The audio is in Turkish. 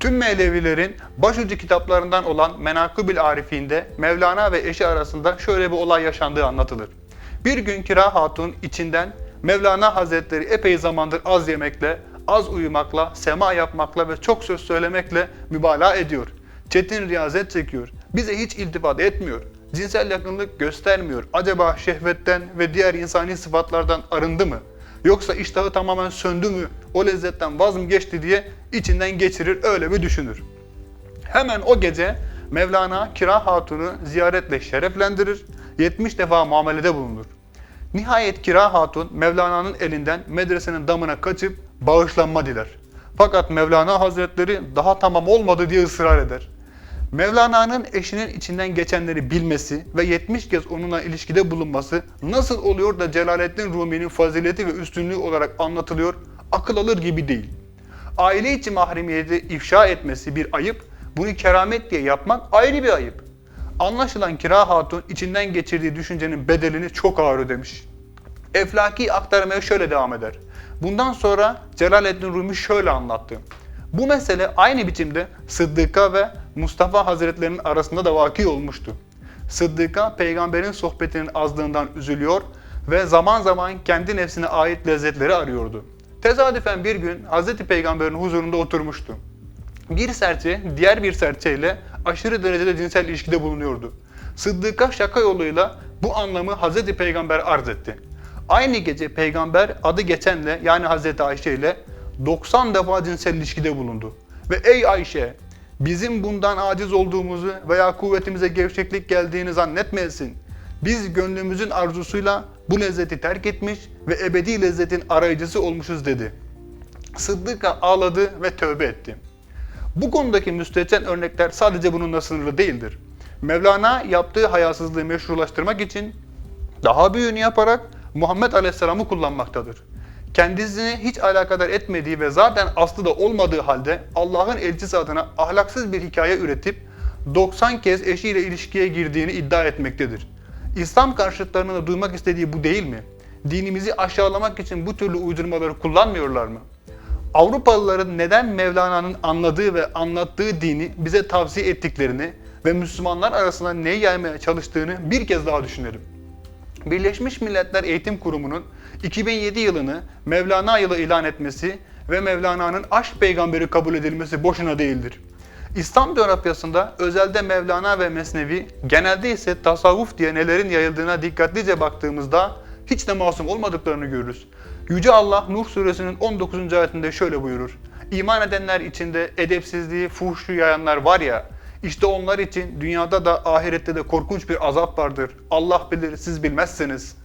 Tüm Mevlevilerin başucu kitaplarından olan Menakıbil Arifinde Mevlana ve eşi arasında şöyle bir olay yaşandığı anlatılır. Bir gün Kira Hatun içinden Mevlana Hazretleri epey zamandır az yemekle, az uyumakla, sema yapmakla ve çok söz söylemekle mübalağa ediyor. Çetin riyazet çekiyor. Bize hiç iltifat etmiyor. Cinsel yakınlık göstermiyor. Acaba şehvetten ve diğer insani sıfatlardan arındı mı? Yoksa iştahı tamamen söndü mü? O lezzetten vaz mı geçti diye içinden geçirir öyle bir düşünür. Hemen o gece Mevlana Kira Hatun'u ziyaretle şereflendirir, 70 defa muamelede bulunur. Nihayet Kira Hatun Mevlana'nın elinden medresenin damına kaçıp bağışlanma diler. Fakat Mevlana Hazretleri daha tamam olmadı diye ısrar eder. Mevlana'nın eşinin içinden geçenleri bilmesi ve 70 kez onunla ilişkide bulunması nasıl oluyor da Celaleddin Rumi'nin fazileti ve üstünlüğü olarak anlatılıyor, akıl alır gibi değil. Aile içi mahremiyeti ifşa etmesi bir ayıp, bunu keramet diye yapmak ayrı bir ayıp. Anlaşılan Kira Hatun içinden geçirdiği düşüncenin bedelini çok ağır ödemiş. Eflaki aktarmaya şöyle devam eder. Bundan sonra Celaleddin Rumi şöyle anlattı. Bu mesele aynı biçimde Sıddık'a ve Mustafa Hazretlerinin arasında da vaki olmuştu. Sıddık'a peygamberin sohbetinin azlığından üzülüyor ve zaman zaman kendi nefsine ait lezzetleri arıyordu. Tesadüfen bir gün Hazreti Peygamber'in huzurunda oturmuştu. Bir serçe diğer bir serçeyle aşırı derecede cinsel ilişkide bulunuyordu. Sıddık'a şaka yoluyla bu anlamı Hazreti Peygamber arz etti. Aynı gece peygamber adı geçenle yani Hazreti Ayşe ile 90 defa cinsel ilişkide bulundu. Ve ey Ayşe bizim bundan aciz olduğumuzu veya kuvvetimize gevşeklik geldiğini zannetmeyesin. Biz gönlümüzün arzusuyla bu lezzeti terk etmiş ve ebedi lezzetin arayıcısı olmuşuz dedi. Sıddık'a ağladı ve tövbe etti. Bu konudaki müstehcen örnekler sadece bununla sınırlı değildir. Mevlana yaptığı hayasızlığı meşrulaştırmak için daha büyüğünü yaparak Muhammed Aleyhisselam'ı kullanmaktadır. Kendisini hiç alakadar etmediği ve zaten aslı da olmadığı halde Allah'ın elçisi adına ahlaksız bir hikaye üretip 90 kez eşiyle ilişkiye girdiğini iddia etmektedir. İslam karşıtlarının da duymak istediği bu değil mi? Dinimizi aşağılamak için bu türlü uydurmaları kullanmıyorlar mı? Avrupalıların neden Mevlana'nın anladığı ve anlattığı dini bize tavsiye ettiklerini ve Müslümanlar arasında neyi yaymaya çalıştığını bir kez daha düşünelim. Birleşmiş Milletler Eğitim Kurumu'nun 2007 yılını Mevlana yılı ilan etmesi ve Mevlana'nın aşk peygamberi kabul edilmesi boşuna değildir. İslam coğrafyasında özelde Mevlana ve Mesnevi, genelde ise tasavvuf diye nelerin yayıldığına dikkatlice baktığımızda hiç de masum olmadıklarını görürüz. Yüce Allah Nur suresinin 19. ayetinde şöyle buyurur. İman edenler içinde edepsizliği, fuhşu yayanlar var ya, işte onlar için dünyada da ahirette de korkunç bir azap vardır. Allah bilir, siz bilmezsiniz.